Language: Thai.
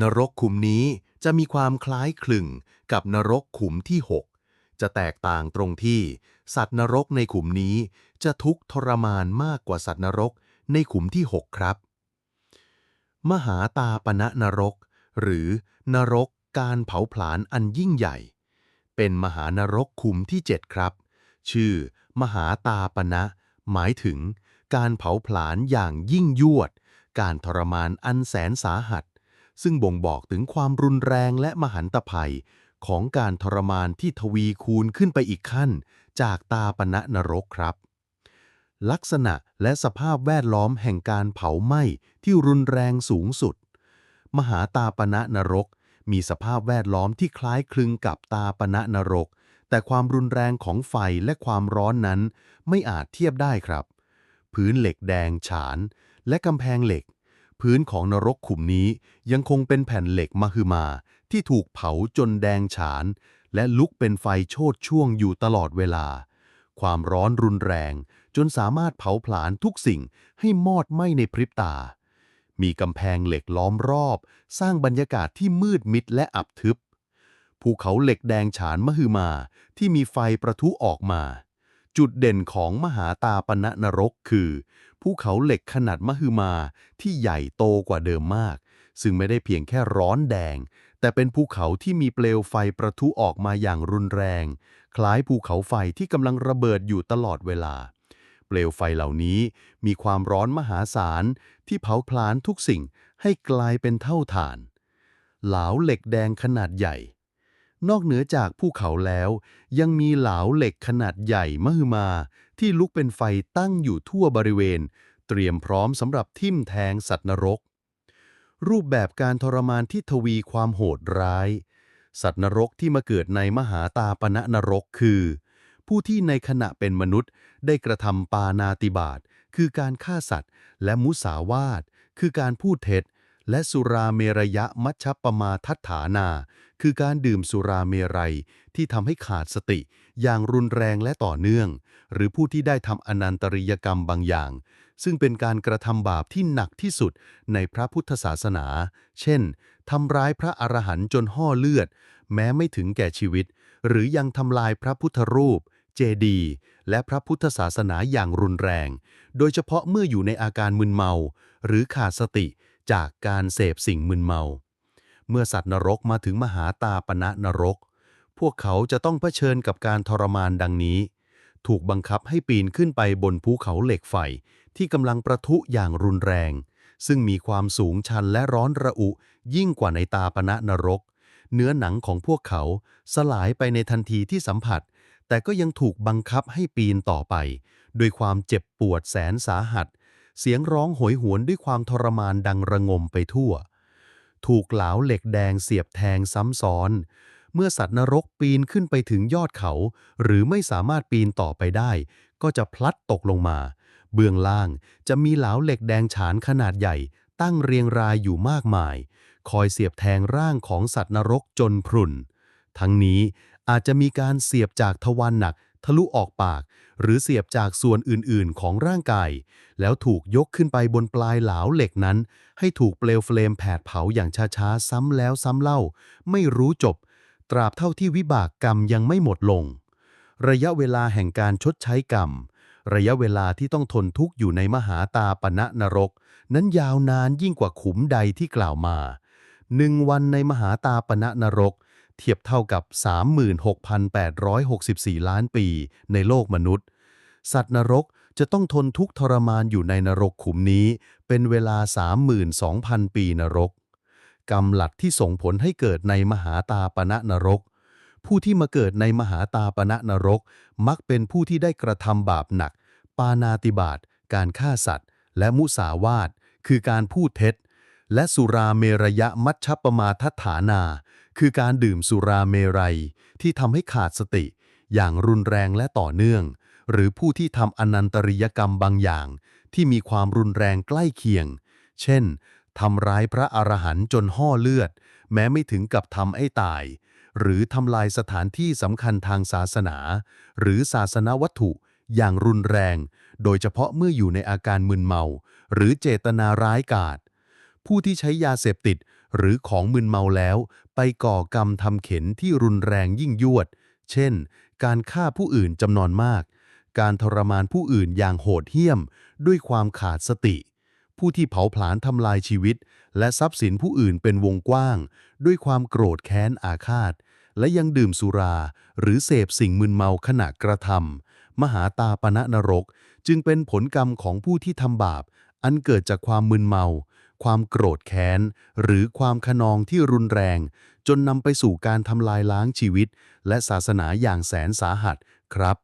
นรกขุมนี้จะมีความคล้ายคลึงกับนรกขุมที่ 6 จะแตกต่างตรงที่ สัตว์นรกในขุมนี้จะทุกข์ทรมานมากกว่าสัตว์นรกในขุมที่ 6 ครับ มหาตาปณะนรก หรือนรกการเผาผลาญอันยิ่งใหญ่ เป็นมหานรกขุมที่ 7 ครับ ชื่อ มหาตาปณะ หมายถึง การเผาผลาญอย่างยิ่งยวด การทรมานอันแสนสาหัส ซึ่งบ่งบอกถึงความรุนแรงและมหันตภัย ของการทรมานที่ทวีคูณขึ้นไปอีกขั้น จากตาปณะนรกครับ ลักษณะและสภาพแวดล้อมแห่งการเผาไหม้ที่รุนแรงสูงสุด มหาตาปณะนรก มีสภาพแวดล้อมที่คล้ายคลึงกับตาปณะนรก แต่ความรุนแรงของไฟและความร้อนนั้น ไม่อาจเทียบได้ครับ พื้นเหล็กแดงฉาน และกำแพงเหล็ก พื้นของนรกขุมนี้ยังคงเป็นแผ่นเหล็กมหึมา ที่ถูกเผาจนแดงฉาน และลุกเป็นไฟโชดช่วงอยู่ตลอดเวลา ความร้อนรุนแรง จนสามารถเผาผลาญทุกสิ่งให้มอดไหม้ในพริบตา มีกำแพงเหล็กล้อมรอบ สร้างบรรยากาศที่มืดมิดและอับทึบ ภูเขาเหล็กแดงฉานมหึมาที่มีไฟประทุออกมา จุดเด่นของมหาตาปณะนรกคือ ภูเขาเหล็กขนาดมหึมาที่ใหญ่โตกว่าเดิมมาก ซึ่งไม่ได้เพียงแค่ร้อนแดง แต่เป็นภูเขาที่มีเปลวไฟประทุออกมาอย่างรุนแรง คล้ายภูเขาไฟที่กำลังระเบิดอยู่ตลอดเวลา เปลวไฟเหล่านี้มีความร้อนมหาศาลที่เผาผลาญทุกสิ่งให้กลายเป็นเท่าฐาน เหลาเหล็กแดงขนาดใหญ่ นอกเหนือจากภูเขาแล้ว ยังมีเหลาเหล็กขนาดใหญ่มหึมา ที่ลุกเป็นไฟตั้งอยู่ทั่วบริเวณ เตรียมพร้อมสำหรับทิ่มแทงสัตว์นรก รูปแบบการทรมานที่ทวีความโหดร้าย สัตว์นรกที่มาเกิดในมหาตาปณะนรกคือ ผู้ที่ในขณะเป็นมนุษย์ได้กระทำปานาติบาตคือการฆ่าสัตว์ และมุสาวาท คือการพูดเท็จ และสุราเมรยะมัชฌปปมาทัฏฐานา คือการดื่มสุราเมรัยที่ทำให้ขาดสติ อย่างรุนแรงและต่อเนื่อง หรือผู้ที่ได้ทำอนันตริยกรรมบางอย่าง ซึ่งเป็นการกระทำบาปที่หนักที่สุดในพระพุทธศาสนา เช่นทำร้ายพระอรหันต์จนห่อเลือด แม้ไม่ถึงแก่ชีวิต หรือยังทำลายพระพุทธรูป เจดีย์และพระพุทธศาสนาอย่างรุนแรง โดยเฉพาะเมื่ออยู่ในอาการมึนเมา หรือขาดสติจากการเสพสิ่งมึนเมา เมื่อสัตว์นรกมาถึงมหาตาปณะนรก พวกเขาจะต้องเผชิญกับการทรมานดังนี้ ถูกบังคับให้ปีนขึ้นไปบนภูเขาเหล็กไฟที่กำลังประทุอย่างรุนแรง ซึ่งมีความสูงชันและร้อนระอุยิ่งกว่าในตาปณะนรก เนื้อหนังของพวกเขาสลายไปในทันทีที่สัมผัส แต่ก็ยังถูกบังคับให้ปีนต่อไป ด้วยความเจ็บปวดแสนสาหัส เสียงร้องโหยหวนด้วยความทรมานดังระงมไปทั่ว ถูกเหลาเหล็กแดงเสียบแทงซ้ำซ้อน เมื่อสัตว์นรกปีนขึ้นไปถึงยอดเขา หรือไม่สามารถปีนต่อไปได้ ก็จะพลัดตกลงมา เบื้องล่างจะมีเหลาเหล็กแดงฉานขนาดใหญ่ ตั้งเรียงรายอยู่มากมาย คอยเสียบแทงร่างของสัตว์นรกจนพรุนทั้งนี้อาจจะมีการเสียบจากทวารหนัก ทะลุออกปาก หรือเสียบจากส่วนอื่นๆ ของร่างกาย แล้วถูกยกขึ้นไปบนปลายเหลาเหล็กนั้น ให้ถูกเปลวเฟลมแผดเผาอย่างช้าๆ ซ้ำแล้วซ้ำเล่า ไม่รู้จบ ตราบเท่าที่วิบากกรรมยังไม่หมดลง ระยะเวลาแห่งการชดใช้กรรม ระยะเวลาที่ต้องทนทุกข์อยู่ในมหาตาปณะนรก นั้นยาวนานยิ่งกว่าขุมใดที่กล่าวมาหนึ่งวันในมหาตาปณะนรก เทียบเท่ากับ 36,864 ล้านปีในโลกมนุษย์ สัตว์นรกจะต้องทนทุกทรมานอยู่ในนรกขุมนี้ เป็นเวลา 32,000 ปีนรก กรรมหลัดที่ส่งผลให้เกิดในมหาตาปณะนรก ผู้ที่มาเกิดในมหาตาปณะนรก มักเป็นผู้ที่ได้กระทำบาปหนัก ปานาติบาตการฆ่าสัตว์ และมุสาวาทคือการพูดเท็จ และสุราเมรยะมัชฌปมาทัฐานา คือการดื่มสุราเมรัย ที่ทำให้ขาดสติ อย่างรุนแรงและต่อเนื่อง หรือผู้ที่ทำอนันตริยกรรมบางอย่าง ที่มีความรุนแรงใกล้เคียง เช่นทำร้ายพระอรหันต์จนห่อเลือด แม้ไม่ถึงกับทำให้ตาย หรือทำลายสถานที่สำคัญทางศาสนา หรือศาสนวัตถุอย่างรุนแรง โดยเฉพาะเมื่ออยู่ในอาการมึนเมา หรือเจตนาร้ายกาจ ผู้ที่ใช้ยาเสพติด หรือของมึนเมาแล้ว ไปก่อกรรมทำเข็นที่รุนแรงยิ่งยวด เช่น การฆ่าผู้อื่นจำนวนมาก การทรมานผู้อื่นอย่างโหดเหี้ยม ด้วยความขาดสติ ผู้ที่เผาผลาญทำลายชีวิต และทรัพย์สินผู้อื่นเป็นวงกว้าง ด้วยความโกรธแค้นอาฆาต และยังดื่มสุรา หรือเสพสิ่งมึนเมาขณะกระทำมหาตาปณะนรก จึงเป็นผลกรรมของผู้ที่ทำบาปอันเกิดจากความมึนเมา ความโกรธแค้น หรือความขนองที่รุนแรง จนนำไปสู่การทำลายล้างชีวิต และศาสนาอย่างแสนสาหัสครับ